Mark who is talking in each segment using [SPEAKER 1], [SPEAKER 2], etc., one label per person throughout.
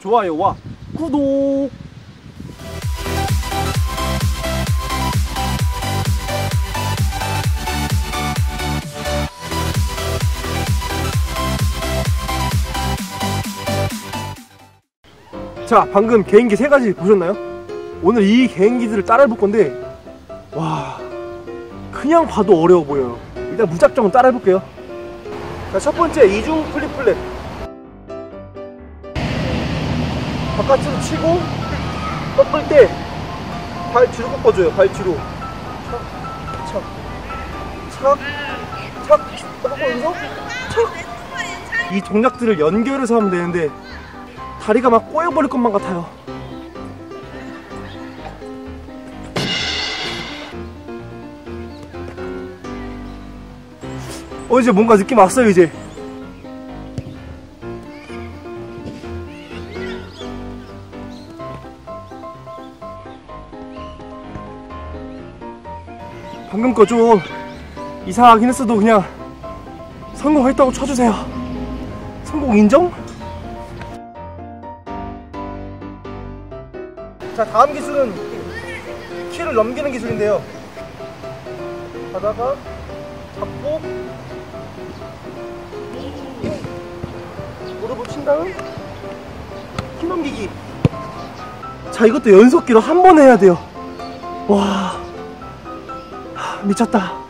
[SPEAKER 1] 좋아요와 구독! 자 방금 개인기 세 가지 보셨나요? 오늘 이 개인기들을 따라 해볼 건데 와 그냥 봐도 어려워 보여요. 일단 무작정 따라 해볼게요. 자 첫 번째 이중 플립 플랩 바깥으로 치고 꺾을 때 발 뒤로 꺾어줘요 발 뒤로. 착착착착 꺾어서 착 이 동작들을 연결해서 하면 되는데 다리가 막 꼬여버릴 것만 같아요. 어 이제 뭔가 느낌 왔어요 이제 방금 거 좀 이상하긴 했어도 그냥 성공했다고 쳐주세요. 성공 인정? 자 다음 기술은 키를 넘기는 기술인데요. 하다가 잡고 무릎을 친 다음 키 넘기기. 자 이것도 연속기로 한 번 해야 돼요. 와 하, 미쳤다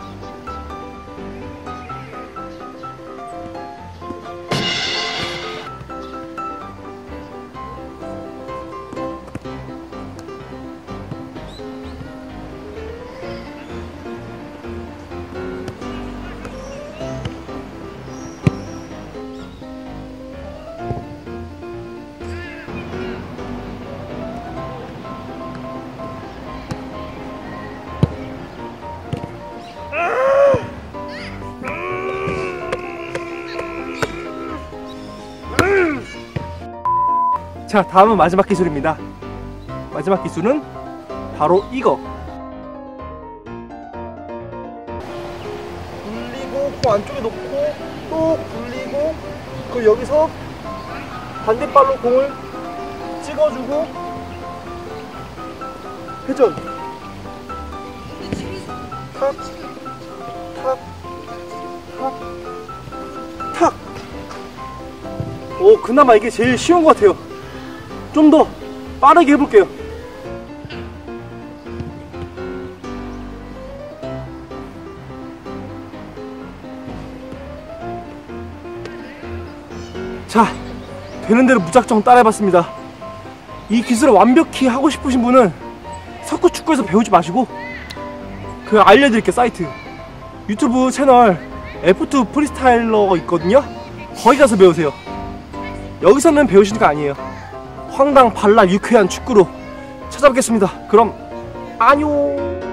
[SPEAKER 1] 자 다음은 마지막 기술입니다 마지막 기술은 바로 이거 굴리고 코 안쪽에 놓고 또 굴리고 그 여기서 반대발로 공을 찍어주고 회전 탁, 탁, 탁, 탁. 오, 그나마 이게 제일 쉬운 것 같아요. 좀 더 빠르게 해볼게요. 자, 되는 대로 무작정 따라해봤습니다. 이 기술을 완벽히 하고 싶으신 분은 석구 축구에서 배우지 마시고 그 알려드릴게요 사이트 유튜브 채널 F2 프리스타일러 있거든요. 거기 가서 배우세요. 여기서는 배우시는 거 아니에요. 황당 발랄 유쾌한 축구로 찾아뵙겠습니다. 그럼 안녕.